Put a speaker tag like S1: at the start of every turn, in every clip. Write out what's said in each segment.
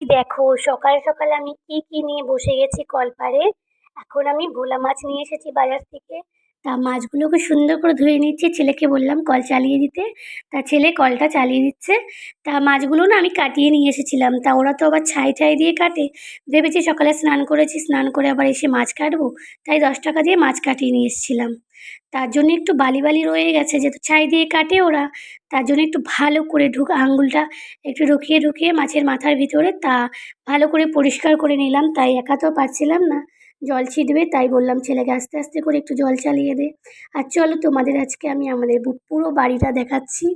S1: দেখো, সকাল সকাল আমি কি কি নিয়ে বসে গেছি কলপাড়ে এখন আমি ভোলা মাছ নিয়ে এসেছি বাজার থেকে। তা মাছগুলোকে সুন্দর করে ধুয়ে নিচ্ছি। ছেলেকে বললাম, কল চালিয়ে দিতে। তা ছেলে কলটা চালিয়ে দিচ্ছে। তা মাছগুলো না আমি কাটিয়ে নিয়ে এসেছিলাম। তা ওরা তো আবার ছাই ঠাই দিয়ে কাটে। ভেবেছি সকালে স্নান করেছি, স্নান করে আবার এসে মাছ কাটবো। তাই দশ টাকা দিয়ে মাছ কাটিয়ে নিয়ে এসেছিলাম। তার জন্য একটু বালি বালি রয়ে গেছে, যেহেতু ছাই দিয়ে কাটে ওরা। তার জন্য একটু ভালো করে ঢুক, আঙুলটা একটু ঢুকিয়ে ঢুকিয়ে মাছের মাথার ভিতরে তা ভালো করে পরিষ্কার করে নিলাম। তাই একা তো পারছিলাম না। জল ছিটবে, তাই বললাম ছেলেকে আস্তে আস্তে করে একটু জল চালিয়ে দে। আর চলো তোমাদের আজকে আমি আমাদের পুরো বাড়িটা দেখাচ্ছি।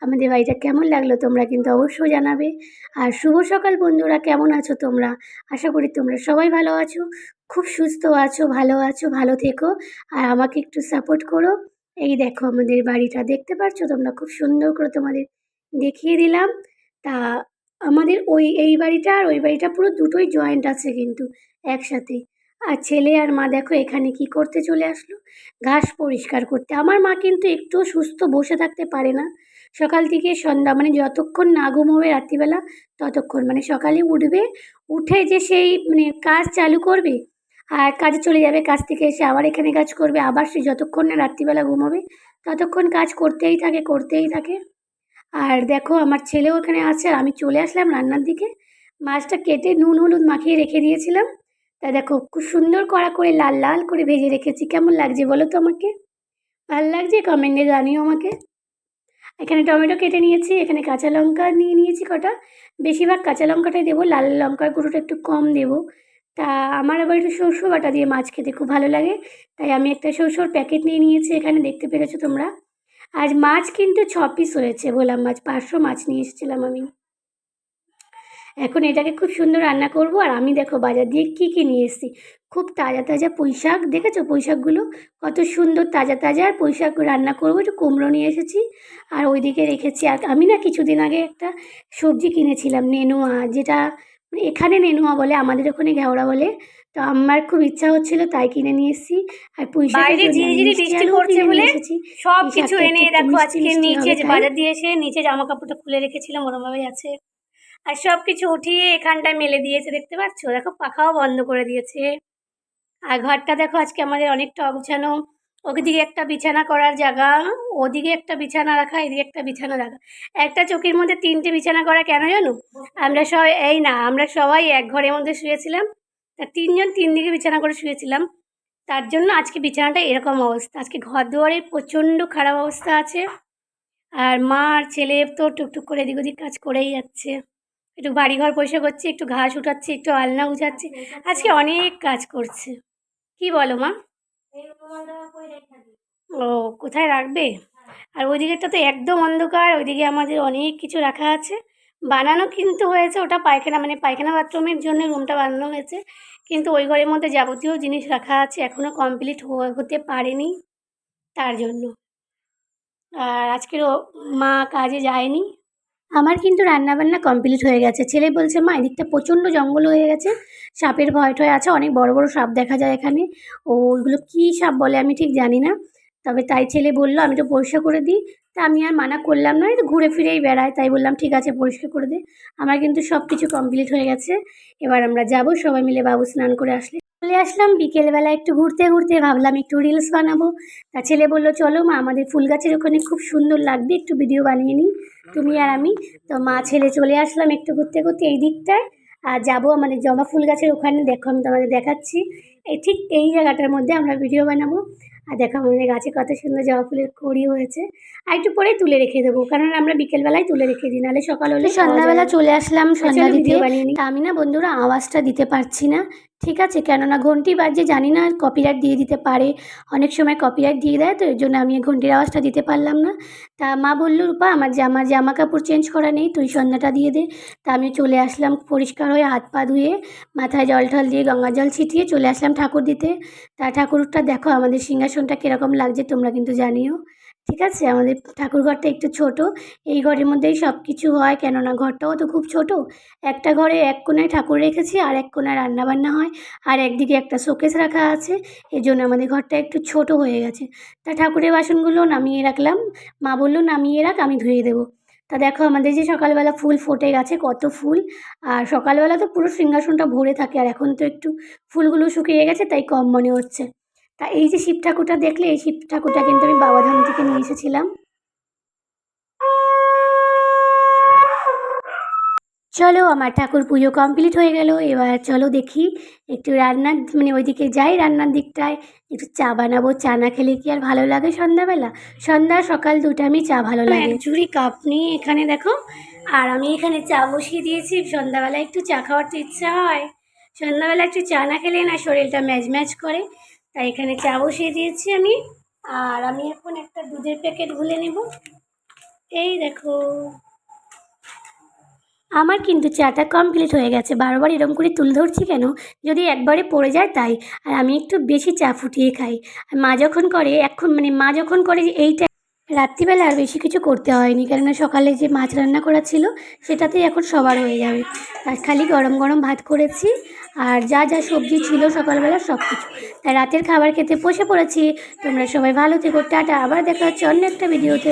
S1: আমাদের বাড়িটা কেমন লাগল তোমরা কিন্তু অবশ্যই জানাবে। আর শুভ সকাল বন্ধুরা, কেমন আছো তোমরা? আশা করি তোমরা সবাই ভালো আছো, খুব সুস্থ আছো, ভালো আছো, ভালো থেকো। আর আমাকে একটু সাপোর্ট করো। এই দেখো আমাদের বাড়িটা, দেখতে পাচ্ছ তোমরা? খুব সুন্দর করে তোমাদের দেখিয়ে দিলাম। তা আমাদের ওই, এই বাড়িটা আর ওই বাড়িটা পুরো দুটোই জয়েন্ট আছে কিন্তু, একসাথে। আর ছেলে আর মা দেখো এখানে কি করতে চলে আসলো? ঘাস পরিষ্কার করতে। আমার মা কিন্তু একটু সুস্থ বসে থাকতে পারে না। সকাল থেকে সন্ধ্যা মানে যতক্ষণ না ঘুমোবে রাত্রিবেলা, ততক্ষণ। মানে সকালে উঠবে, উঠে যে সেই মানে কাজ চালু করবে, আর কাজে চলে যাবে। কাজ থেকে এসে আবার এখানে কাজ করবে, আবার সে যতক্ষণ না রাত্রিবেলা ঘুমোবে, ততক্ষণ কাজ করতেই থাকে করতেই থাকে। আর দেখো আমার ছেলেও এখানে আছে, আর আমি চলে আসলাম রান্নার দিকে। মাছটা কেটে নুন, হলুদ মাখিয়ে রেখে দিয়েছিলাম। তা দেখো, খুব সুন্দর কড়া করে লাল লাল করে ভেজে রেখেছি। কেমন লাগছে বলো তো আমাকে? ভালো লাগছে? কমেন্টে জানিও আমাকে। এখানে টমেটো কেটে নিয়েছি, এখানে কাঁচা লঙ্কা নিয়ে নিয়েছি কটা। বেশিরভাগ কাঁচা লঙ্কাটাই দেবো, লাল লঙ্কার গুঁড়োটা একটু কম দেবো। তা আমার আবার একটু সরষে বাটা দিয়ে মাছ খেতে খুব ভালো লাগে। তাই আমি একটা সরষের প্যাকেট নিয়ে নিয়েছি, এখানে দেখতে পেরেছ তোমরা। আজ মাছ কিন্তু ছ পিস হয়েছে বললাম মাছ পাঁচশো মাছ নিয়ে এসেছিলাম আমি। এখন এটাকে খুব সুন্দর রান্না করব। আর আমি দেখো বাজার দিয়ে কী কী নিয়ে এসেছি। খুব তাজা তাজা পুঁই শাক দেখেছ পুঁই শাকগুলো কত সুন্দর তাজা তাজা আর পুঁই শাক রান্না করব। একটু কুমড়ো নিয়ে এসেছি। আর ওইদিকে রেখেছি আর আমি না কিছুদিন আগে একটা সবজি কিনেছিলাম নেনুয়া যেটা এখানে নেনুয়া বলে আমাদের ওখানে ঘেওড়া বলে। তো আমার খুব ইচ্ছা হচ্ছিল তাই কিনে নিয়ে এসেছি। আর পুঁইশাক শাকের
S2: বাইরে ঝিরিঝিরি বৃষ্টি পড়ছে বলে সব কিছু এনে দেখো আজকে নিচে বাজার দিয়ে এসে নিচে জামা কাপড়টা খুলে রেখেছিলাম ওরমভাবে আছে। আর সব কিছু উঠিয়ে এখানটায় মেলে দিয়েছে, দেখতে পাচ্ছ? দেখো, পাখাও বন্ধ করে দিয়েছে। আর ঘরটা দেখো, আজকে আমাদের অনেকটা অগোছানো। ওদিকে একটা বিছানা করার জায়গা, ওদিকে একটা বিছানা রাখা, এদিকে একটা বিছানা রাখা। একটা চোখের মধ্যে তিনটে বিছানা করা কেন জানো? আমরা সবাই, এই না, আমরা সবাই এক ঘরের মধ্যে শুয়েছিলাম। তা তিনজন তিন দিকে বিছানা করে শুয়েছিলাম। তার জন্য আজকে বিছানাটা এরকম অবস্থা। আজকে ঘর দুয়ারে প্রচণ্ড খারাপ অবস্থা আছে। আর মা আর ছেলে তো টুকটুক করে এদিক ওদিক কাজ করেই যাচ্ছে। একটু বাড়িঘর পরিষ্কার করছে, একটু ঘাস উঠাচ্ছে, একটু আলনা উঠাচ্ছে আজকে অনেক কাজ করছে। কি বলো মা? ও, কোথায় রাখবে? আর ওই ওইদিকেরটা তো একদম অন্ধকার, ওইদিকে আমাদের অনেক কিছু রাখা আছে। বানানো কিন্তু হয়েছে, ওটা পায়খানা মানে পায়খানা বাথরুমের জন্য রুমটা বানানো হয়েছে। কিন্তু ওই ঘরের মধ্যে যাবতীয় জিনিস রাখা আছে এখনও কমপ্লিট হতে পারেনি তার জন্য। আর আজকের ও মা কাজে যায়নি। আমার কিন্তু রান্নাবান্না কমপ্লিট হয়ে গেছে। ছেলে বলছে, মা, এদিকটা প্রচণ্ড জঙ্গল হয়ে গেছে। সাপের ভয় টয় আছে, অনেক বড় বড় সাপ দেখা যায় এখানে। ও, ওইগুলো কী সাপ বলে আমি ঠিক জানি না। তবে তাই ছেলে বলল, আমি তো পরিষ্কার করে দিই। তা আমি আর মানা করলাম না তো ঘুরে ফিরেই বেড়ায়। তাই বললাম, ঠিক আছে, পরিষ্কার করে দে। আমার কিন্তু সব কিছু কমপ্লিট হয়ে গেছে। এবার আমরা যাব, সবাই মিলে বাবু স্নান করে আসলে। চলে আসলাম। বিকেলবেলা একটু ঘুরতে ঘুরতে ভাবলাম একটু রিলস বানাবো। তা ছেলে বলল, চলো মা, আমাদের ফুল গাছের ওখানে খুব সুন্দর লাগবে, একটু ভিডিও বানিয়ে নিই তুমি আর আমি। তো মা ছেলে চলে আসলাম একটু ঘুরতে ঘুরতে এই দিকটায়। আর যাব আমাদের জবা ফুল গাছের ওখানে, দেখো আমি তোমাদের দেখাচ্ছি। এই ঠিক এই জায়গাটার মধ্যে আমরা ভিডিও বানাবো। আর দেখো আমাদের গাছে কত সুন্দর জবা ফুলের কড়ি হয়েছে। আর একটু পরেই তুলে রেখে দেবো কারণ আমরা বিকেলবেলায় তুলে রেখে দিই নাহলে সকাল হলে সন্ধ্যাবেলা চলে আসলাম সন্ধ্যা দিতে। তা আমি না বন্ধুরা আওয়াজটা দিতে পারছি না। ঠিক আছে কেননা ঘন্টি বাজছে জানি না কপিরাইট দিয়ে দিতে পারে। অনেক সময় কপিরাইট দিয়ে দেয় তো এর জন্য আমি ঘন্টির আওয়াজটা দিতে পারলাম না। তা মা বলল রূপা আমার জামা জামা কাপড় চেঞ্জ করা নেই তুই সন্ধ্যাটা দিয়ে দে। তা আমি চলে আসলাম পরিষ্কার হয়ে হাত পা ধুয়ে মাথায় জল টল দিয়ে গঙ্গা জল ছিটিয়ে চলে আসলাম ঠাকুর দিতে। তা ঠাকুরটা দেখো আমাদের সিংহাসনটা কীরকম লাগছে তোমরা কিন্তু জানিও। ঠিক আছে? আমাদের ঠাকুর ঘরটা একটু ছোট। এই ঘরের মধ্যেই সব কিছু হয় কেননা ঘরটাও তো খুব ছোট। একটা ঘরে এক কোণায় ঠাকুর রেখেছি আর এক কোণায় রান্নাবান্না হয়। আর একদিকে একটা শোকেস রাখা আছে। এই জন্য আমাদের ঘরটা একটু ছোট হয়ে গেছে। তা ঠাকুরের বাসনগুলো নামিয়ে রাখলাম। মা বলল, নামিয়ে রাখ, আমি ধুয়ে দেবো। তা দেখো আমাদের যে সকালবেলা ফুল ফোটে গেছে, কত ফুল। আর সকালবেলা তো পুরো সিংহাসনটা ভরে থাকে, আর এখন তো একটু ফুলগুলো শুকিয়ে গেছে, তাই কম মনে হচ্ছে। তা এই যে শিব ঠাকুরটা দেখলে, এই শিব ঠাকুরটা কিন্তু আমি বাবাধাম থেকে নিয়ে এসেছিলাম। চলো আমার ঠাকুর পুজো কমপ্লিট হয়ে গেল। এবার চলো দেখি একটু রান্নার মানে ওইদিকে যাই রান্নার দিকটায়। একটু চা বানাবো চা না খেলে কি আর ভালো লাগে সন্ধ্যাবেলা? সন্ধ্যা সকাল দুটো আমি চা ভালো লাগে। ঝুড়ি কাপ নিয়ে এখানে দেখো। আর আমি এখানে চা বসিয়ে দিয়েছি সন্ধ্যাবেলা একটু চা খাওয়ার তো ইচ্ছা হয়। সন্ধ্যাবেলা একটু চা না খেলে না শরীরটা ম্যাচ ম্যাচ করে। তাই এখানে চা বসিয়ে দিয়েছি আমি। আর আমি এখন একটা দুধের প্যাকেট গুলে নেব। এই দেখো। আমার কিন্তু চাটা কমপ্লিট হয়ে গেছে। বারবার এরকম করে তুল ধরছি কেন? যদি একবারে পড়ে যায় তাই। আর আমি একটু বেশি চা ফুটিয়ে খাই। আর মা যখন করে, এখন মানে মা যখন করে এইটা রাত্রিবেলা আর বেশি কিছু করতে হয়নি। কেননা সকালে যে মাছ রান্না করা ছিল, সেটাতেই এখন সবার হয়ে যাবে। আর খালি গরম গরম ভাত করেছি। আর যা যা সবজি ছিল সকালবেলা সব কিছু তাই রাতের খাবার খেতে বসে পড়েছি। তোমরা সবাই ভালো থেকো। টাটা। আবার দেখা হচ্ছে অন্য একটা ভিডিওতে